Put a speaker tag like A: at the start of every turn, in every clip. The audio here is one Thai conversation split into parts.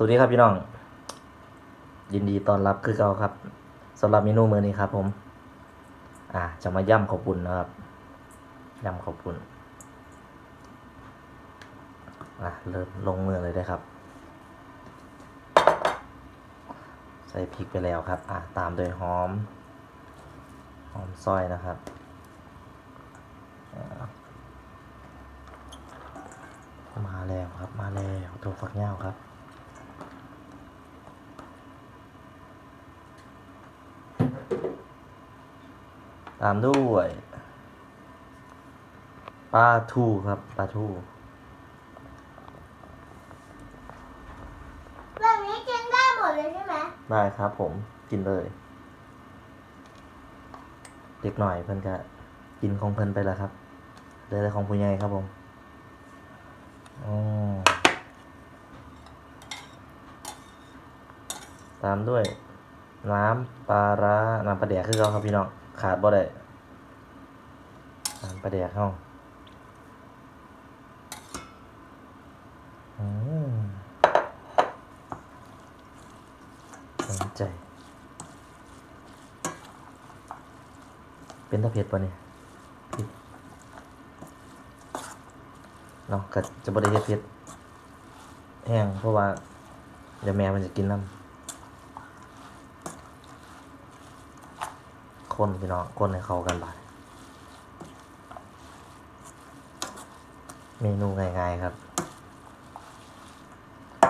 A: สวัสดีครับพี่น้อง ยินดีต้อนรับคือเก่าครับสำหรับเมนูมื้อนี้ครับผม อ่า จะมาย่ำข้าวปุ้นนะครับย่ำข้าวปุ้นอะเริ่มลงมือเลยได้ครับ ใส่พริกไปแล้วครับ อะตามด้วยหอม หอมซอยนะครับมาแล้วครับมาแล้วตัวฝักยาวครับ ตามด้วยปลาทูครับปลาทู
B: แบบนี้กินได้หมดเลยใช่ไหม
A: ได้ครับผมกินเลยเด็กหน่อยเพิ่นก็กินของเพิ่นไปแล้วครับเหลยแต่ของผู้ใหญ่ครับผมออตามด้วยน้ำปลาร้าน้ำปลาแดกคือเราครับพี่น้อง ขาดบ่ได้น้ำปลาแดกเข้าอืมสนใจ เป็นตะเพ็ดปะเนี่ยพริกเนาะก็จะบ่ได้เฮ็ดเผ็ดแห้งเพราะว่าเดี๋ยวแม่มันจะกินน้ำ คนพี่น้องคนให้เข้ากันบาดเมนูง่ายๆครับ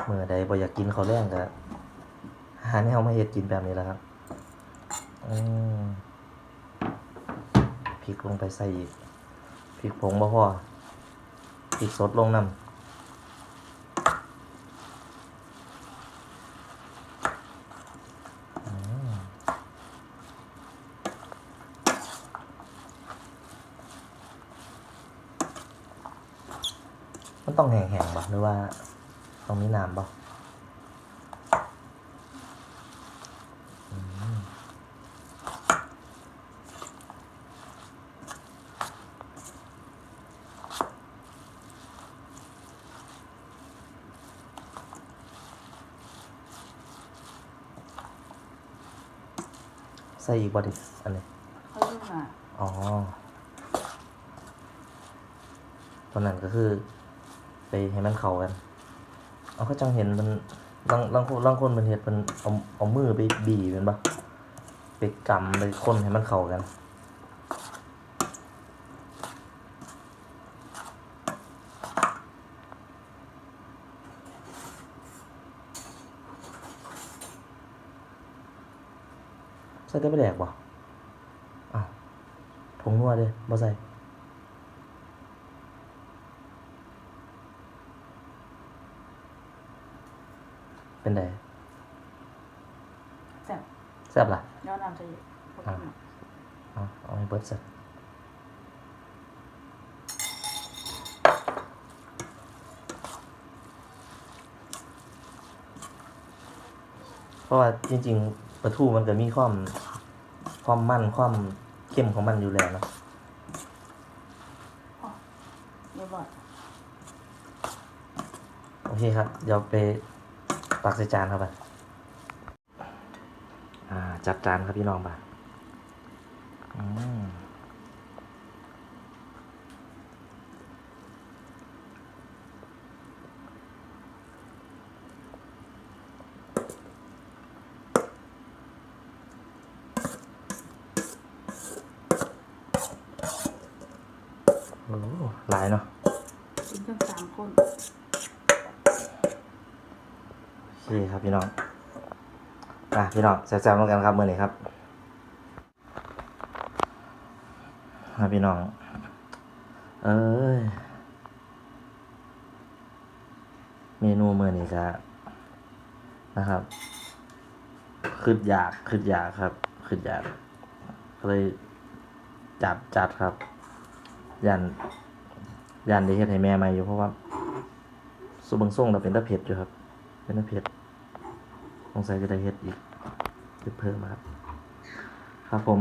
A: เมื่อใดบ่อยากกินข้าวแรงก็หาแนวมาเฮ็ดกินแบบนี้แหละครับอืมพริกลงไปใส่อีกพริกผงบ่พอพริกสดลงน้ำ ต้องแห้งๆบ่หรือว่าต้องมีน้ำบ่อืมใส่อีกบ่ดิอันนี้
C: เขายุ่งอะ
A: อ๋อตอนนั้นก็คือ ไปให้มันเข้ากันเอาก็จังเห็นมันลางลางคนลางคนมันเห็ดมันเอาเอามือไปบีบมันปะไปกำไปคนให้มันเข้ากันใส่ได้ไปแดกบ่อ้าวผงนัวเด้บ่ใส่ เป็นได
C: แซ่บ
A: แซ่บล่ะ
C: ย้อนน้ำจะเยอะพวกนี้
A: เอาเอาให้เบิดเสร็จเพราะว่าจริง ๆปลาทูมันก็มีความความมันความเข้มของมันอยู่แล้วเนอะ
C: เรียบร้อย
A: โอเคครับ เดี๋ยวไป ตักใส่จานครับไปอ่าจัดจานครับพี่น้องไปอืมโอ้หหลายเนาะ
C: กินทั้งสามคน
A: โอเคครับพี่น้องอะพี่น้องแซ่บๆเหมือนกันครับมือนี้ครับครับพี่น้อง เอ้ย เมนูมือนี้ก็นะครับขึ้นอยากขึ้นอยากครับขึ้นอยากก็เลยจัดจัดครับ ยันยันได้เฮ็ดให้แม่มาอยู่เพราะว่าสุบังส่งเราเป็นตะเผ็ดอยู่ครับ เป็นตะเผ็ด สงสัยจะได้เฮ็ดอีกเฮ็ดเพิ่มครับ ครับผม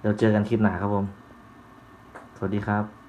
A: เดี๋ยวเจอกันคลิปหน้าครับผม สวัสดีครับ